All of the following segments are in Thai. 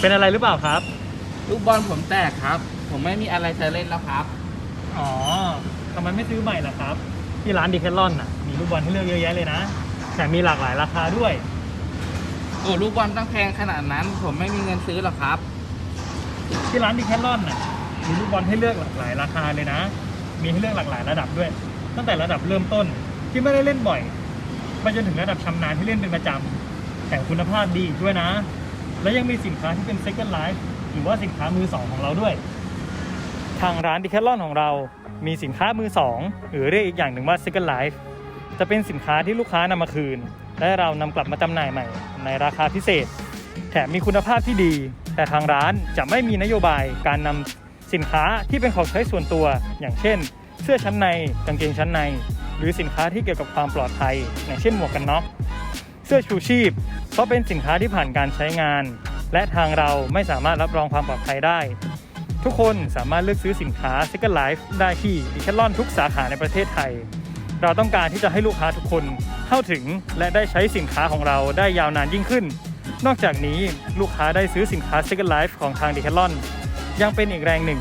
เป็นอะไรหรือเปล่าครับ ลูกบอลผมแตกครับ ผมไม่มีอะไรจะเล่นแล้วครับ อ๋อทำไมไม่ซื้อใหม่ล่ะครับ ที่ร้านดีแคทลอนน่ะ มีลูกบอลให้เลือกเยอะแยะเลยนะแถมมีหลากหลายราคาด้วย โอ้ลูกบอลต้องแพงขนาดนั้น ผมไม่มีเงินซื้อหรอกครับ ที่ร้านดีแคทลอนน่ะ มีลูกบอลให้เลือกหลากหลายราคาเลยนะ มีให้เลือกหลากหลายระดับด้วย ตั้งแต่ระดับเริ่มต้นที่ไม่ได้เล่นบ่อยไปจนถึงระดับชำนาญที่เล่นเป็นประจำแต่คุณภาพดีด้วยนะ และยังมีสินค้าที่เป็น second life หรือว่าสินค้ามือสองของเราด้วย ทางร้านดีแคทลอนของเรา มีสินค้ามือสองหรือเรียกอีกอย่างหนึ่งว่า second life จะเป็นสินค้าที่ลูกค้านำมาคืน และเรานำกลับมาจำหน่ายใหม่ ในราคาพิเศษ แถมมีคุณภาพที่ดี แต่ทางร้านจะไม่มีนโยบายการนำ สินค้าที่เป็นของใช้ส่วนตัว อย่างเช่น เสื้อชั้นในกางเกงชั้นใน หรือสินค้าที่เกี่ยวกับความปลอดภัย อย่างเช่นหมวกกันน็อกเสื้อชูชีพ เพราะเป็นสินค้าที่ผ่านการใช้งาน และทางเราไม่สามารถรับรองความปลอดภัยได้ ทุกคนสามารถเลือกซื้อสินค้า Second Life ได้ที่ดิแคทลอนทุกสาขาในประเทศไทย เราต้องการที่จะให้ลูกค้าทุกคนเข้าถึงและได้ใช้สินค้าของเราได้ยาวนานยิ่งขึ้น นอกจากนี้ลูกค้าได้ซื้อสินค้า Second Life ของทางดิแคทลอน ยังเป็นอีกแรงหนึ่ง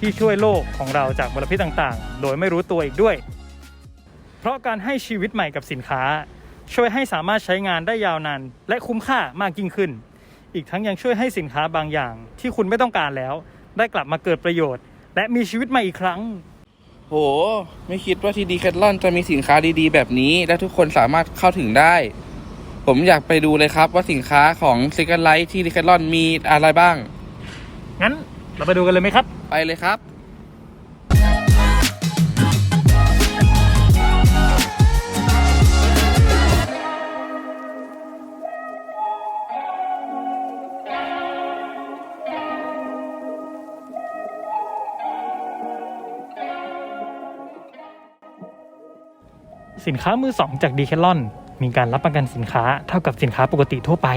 ที่ช่วยโลกของเราจากมลพิษต่างๆ โดยไม่รู้ตัวอีกด้วย เพราะการให้ชีวิตใหม่กับสินค้า ช่วยให้สามารถใช้งานได้ยาวนานและคุ้มค่ามากยิ่งขึ้น อีกทั้งยังช่วยให้สินค้าบางอย่าง ที่คุณไม่ต้องการแล้ว ได้กลับมาเกิดประโยชน์ และมีชีวิตใหม่อีกครั้ง โห ไม่คิดว่าที่ดีแคทลอนจะมีสินค้าดีๆ แบบนี้ และทุกคนสามารถเข้าถึงได้ ผมอยากไปดูเลยครับว่าสินค้าของ Second Life ที่ดีแคทลอนมีอะไรบ้าง งั้น เราไปดูกันเลยไหมครับ ไปเลยครับ สินค้ามือสองจากดีแคทลอนมีการรับประกันสินค้าเท่ากับสินค้าปกติทั่วไป